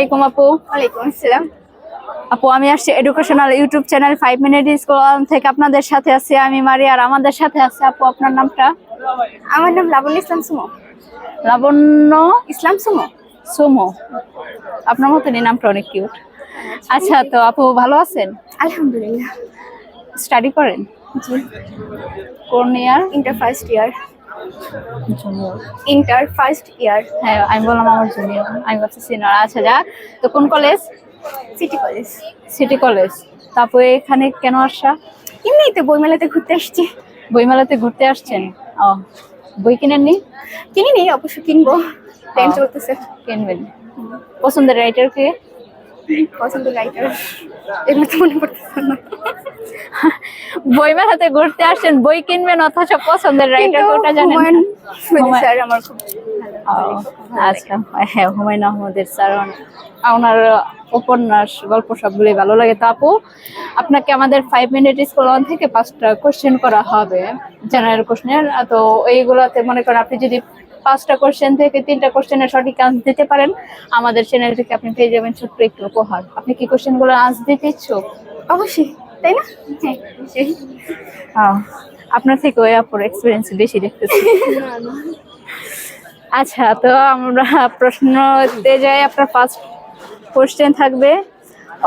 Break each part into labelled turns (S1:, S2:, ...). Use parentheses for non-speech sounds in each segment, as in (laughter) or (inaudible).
S1: আসসালামাইকুম আপু।
S2: ওয়ালাইকুম আসসালাম।
S1: আপু আমি আসছি educational YouTube channel five minute school থেকে আপনাদের সাথে আছি আমি মারি আর আমাদের সাথে আছে আপু আপনার নামটা?
S2: আমার নাম লাবণ্য ইসলাম সুমো।
S1: লাবণ্য
S2: ইসলাম সুমো।
S1: সুমো। আপনার মতনই নামটা অনেক কিউট আচ্ছা তো আপু ভালো আছেন?
S2: আলহামদুলিল্লাহ।
S1: স্টাডি করেন?
S2: জি।
S1: কোন year
S2: inter first year inter first year
S1: হ্যাঁ আমি বললাম আমার জুনিয়র আমি বলছি সিনিয়র আচ্ছা যা তো কোন college
S2: city college
S1: city college তারপরে এখানে কেন আসা?
S2: এমনিই বইমেলাতে ঘুরতে আসছি।
S1: বইমেলাতে ঘুরতে আসছেন? ও বই কিনেননি?
S2: কিনি নেই অবশ্য কিনবো।
S1: ও।
S2: চলতেছে।
S1: কিনবেন। পছন্দের রাইটার কে?
S2: পছন্দ রাইটার এগুলো তো মনে পড়তেছে না।
S1: বই মেলাতে ঘুরতে আসেন বই কিনবেন অথচ পছন্দের রাইটার কোটা জানেন
S2: স্যার আমার খুব
S1: আচ্ছা। হ্যাঁ হুমায়ুন আহমদের স্যার ওনার উপন্যাস গল্প সবগুলোই ভালো লাগে। তো আপু আপনাকে আমাদের ফাইভ মিনিট স্কুল ওয়ান থেকে পাঁচটা কোশ্চেন করা হবে জেনারেল কোশ্চেনের তো এইগুলোতে মনে করেন আপনি যদি পাঁচটা কোশ্চেন থেকে তিনটা কোশ্চেনের সঠিক আনসার দিতে পারেন আমাদের চ্যানেল থেকে আপনি পেয়ে যাবেন ছোট্ট একটু উপহার। আপনি কি কোশ্চেনগুলো আনসার দিতে ইচ্ছুক?
S2: অবশ্যই। তাই না? হ্যাঁ
S1: আপনার থেকে ওই আপুর এক্সপিরিয়েন্স বেশি দেখতেছি। আচ্ছা তো আমরা প্রশ্নতে যাই আপনার ফার্স্ট কোশ্চেন থাকবে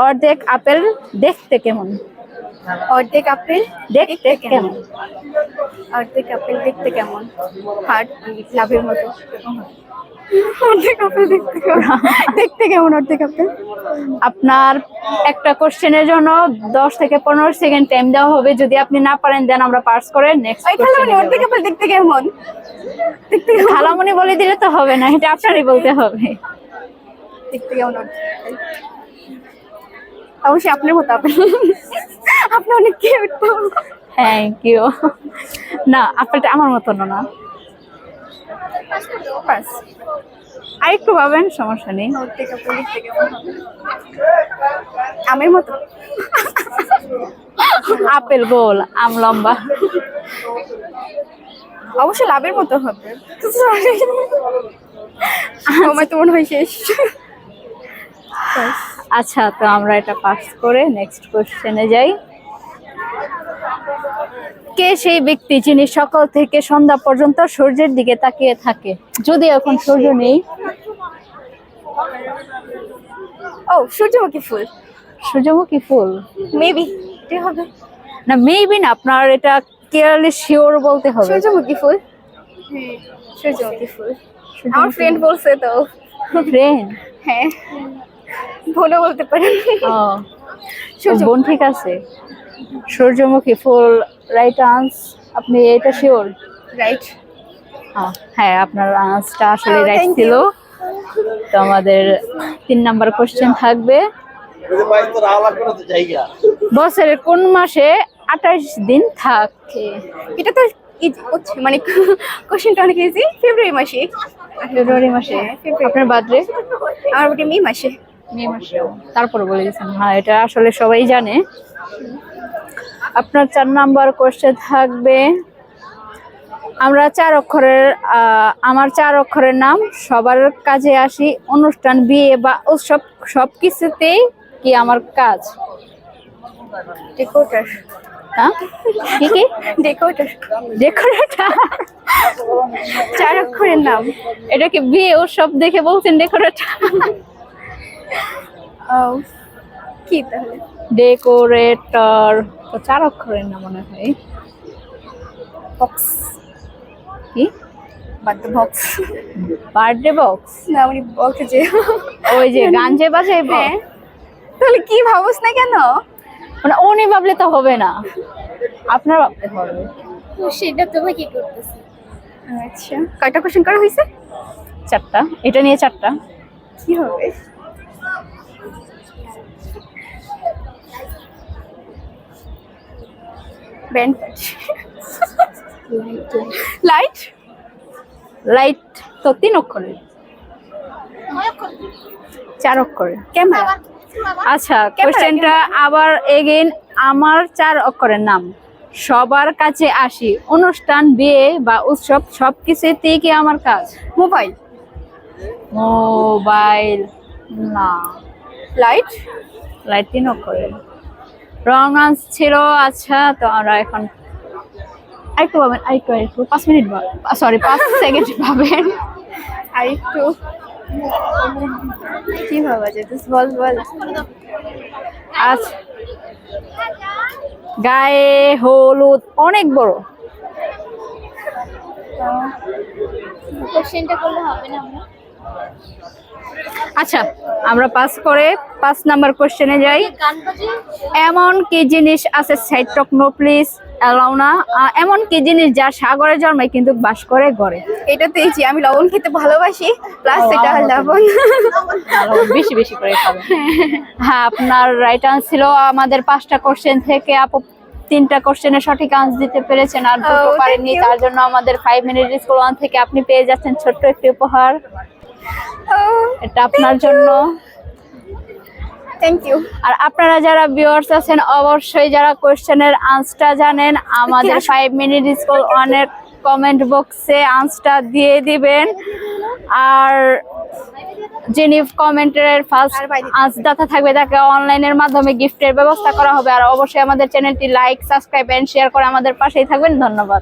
S1: অর্ধেক আপেল দেখতে কেমন?
S2: অর্ধেক আপেল
S1: দেখতে কেমন?
S2: অর্ধেক আপেল দেখতে কেমন? হার্ড লাভের মতো। অর্ধেক আপেল দেখতে কেমন দেখতে কেমন অর্ধেক আপেল
S1: আপনার একটা কোশ্চেনের জন্য দশ থেকে পনেরো সেকেন্ড টাইম দেওয়া হবে। যদি আপনি না পারেন দেন আমরা পাস করে নেক্সট
S2: খালামণি অর্ধেক আপেল দেখতে কেমন? দেখতে
S1: খালামনি বলে দিলে তো হবে না এটা আপনারই বলতে হবে।
S2: দেখতে কেমন অবশ্যই আপনার মতো আপেল আপনি অনেক কিউট
S1: থ্যাংক ইউ না আপেলটা আমার মতন না।
S2: বাস
S1: আর একটু পাবেন সমস্যা নেই।
S2: আমের মতো।
S1: আপেল গোল আম লম্বা।
S2: অবশ্যই লাভের মতো হবে। আমার তো মনে হয় শেষ।
S1: আচ্ছা তো আমরা এটা পাস করে নেক্সট কোশ্চেনে যাই। কে সেই ব্যক্তি যিনি সকাল থেকে সন্ধ্যা পর্যন্ত সূর্যের দিকে তাকিয়ে থাকে? যদি এখন সূর্য নেই?
S2: ও সূর্যমুখী ফুল।
S1: সূর্যমুখী ফুল?
S2: মেবি এটাই হবে।
S1: না মেবি না আপনার এটা কেয়ারলি শিওর বলতে হবে।
S2: সূর্যমুখী ফুল? সূর্যমুখী ফুল। আমার ফ্রেন্ড বলছে তো।
S1: ট্রেন
S2: হ্যাঁ। ভুলও বলতে পারেন।
S1: ও।
S2: সূর্য
S1: বোন ঠিক আছে? সূর্যমুখী ফুল রাইট আন্স আপনি এটা শিওর
S2: রাইট
S1: হ্যাঁ আপনার আন্সটা আসলে
S2: Oh,
S1: রাইট
S2: thank
S1: ছিল। তো আমাদের তিন নাম্বার কোশ্চেন থাকবে। বছরের কোন মাসে আঠাশ দিন থাকে?
S2: এটা তো হচ্ছে মানে কোশ্চেনটা অনেক ইজি ফেব্রুয়ারি মাসে।
S1: ফেব্রুয়ারি মাসে?
S2: হ্যাঁ,
S1: আপনার বার্থডে
S2: আমার ওটা মে মাসে।
S1: মে মাসে। তারপরে বলে দিয়েছেন। হ্যাঁ এটা আসলে সবাই জানে। আপনার চার নাম্বার কোশ্চেন থাকবে। আমরা চার অক্ষরের আমার চার অক্ষরের নাম সবার কাজে আসি অনুষ্ঠান বিয়ে বা উৎসব সব কিছুতেই কি আমার কাজ?
S2: ডেকোরেটর
S1: হ্যাঁ? কি কি?
S2: ডেকোরেটর
S1: ডেকোরেটর
S2: চার অক্ষরের নাম।
S1: এটা কি বিয়ে উৎসব দেখে বলছেন ডেকোরেটর
S2: কি তাহলে?
S1: ডেকোরেটর তো চার অক্ষরের না মনে হয়।
S2: বক্স
S1: কি?
S2: বাদ্য বক্স
S1: বার্থডে বক্স
S2: না উনি বক্স যে
S1: ওই যে গান যে বাজে
S2: হ্যাঁ। তাহলে কি ভাবস না কেন?
S1: মানে উনি ভাবলে তো হবে না। আপনার ভাবতে হবে।
S2: সেটা তুমি কি করতেছি? আচ্ছা কয়টা কোশ্চেন করা হয়েছে?
S1: চারটা। এটা নিয়ে চারটা।
S2: কি হবে? Band (laughs) light?
S1: লাইট তো তিন অক্ষরের চার অক্ষরের
S2: ক্যামেরা?
S1: আচ্ছা কোশ্চেনটা আবার এগেইন আমার চার অক্ষরের নাম। সবার কাছে আসি। অনুষ্ঠান বিয়ে বা উৎসব সব কিছুতেই কি আমার কাজ?
S2: মোবাইল।
S1: মোবাইল না।
S2: লাইট?
S1: লাইট তিন করে রং আন্স ছিল আচ্ছা তো আমরা এখন আরেকটু পাবেন আরেকটু আরেকটু পাঁচ মিনিট সরি পাঁচ সেকেন্ড পাবেন
S2: আর একটু কি ভাবা যায় তুই বল বল।
S1: আচ্ছা। গায়ে হলুদ অনেক বড়।
S2: কোশ্চেনটা করলে হবে না আমরা?
S1: আচ্ছা আমরা পাস করে পাঁচ নাম্বার কোশ্চেনে যাই। এমন কি জিনিস আছে? Side talk no please allow না। এমন কি জিনিস যা সাগরে জন্মায় কিন্তু বাস করে গড়ে
S2: এটা পেয়েছি আমি লবণ খেতে ভালোবাসি প্লাস এটা লবণ।
S1: বেশি বেশি করে হ্যাঁ আপনার রাইট আনসার ছিল আমাদের পাঁচটা কোশ্চেন থেকে আপু তিনটা কোশ্চেনের সঠিক আনসার দিতে পেরেছেন আর দুটো
S2: Oh,
S1: পারেননি তার জন্য আমাদের ফাইভ মিনিট স্কুল ওয়ান থেকে আপনি পেয়ে যাচ্ছেন ছোট্ট একটি উপহার। এটা আপনার জন্য।
S2: থ্যাংক ইউ
S1: আর আপনারা যারা ভিউয়ার্স আছেন অবশ্যই যারা কোশ্চেনের আনসারটা জানেন আমাদের? ফাইভ মিনিট স্কুল অনেক কমেন্ট বক্সে আনসারটা দিয়ে দিবেন। আর যিনি কমেন্টের ফার্স্ট
S2: বাইরে-
S1: থাকবে তাকে অনলাইনের মাধ্যমে গিফটের ব্যবস্থা করা হবে। আর অবশ্যই আমাদের চ্যানেলটি লাইক সাবস্ক্রাইব এন্ড শেয়ার করে আমাদের পাশেই থাকবেন। ধন্যবাদ।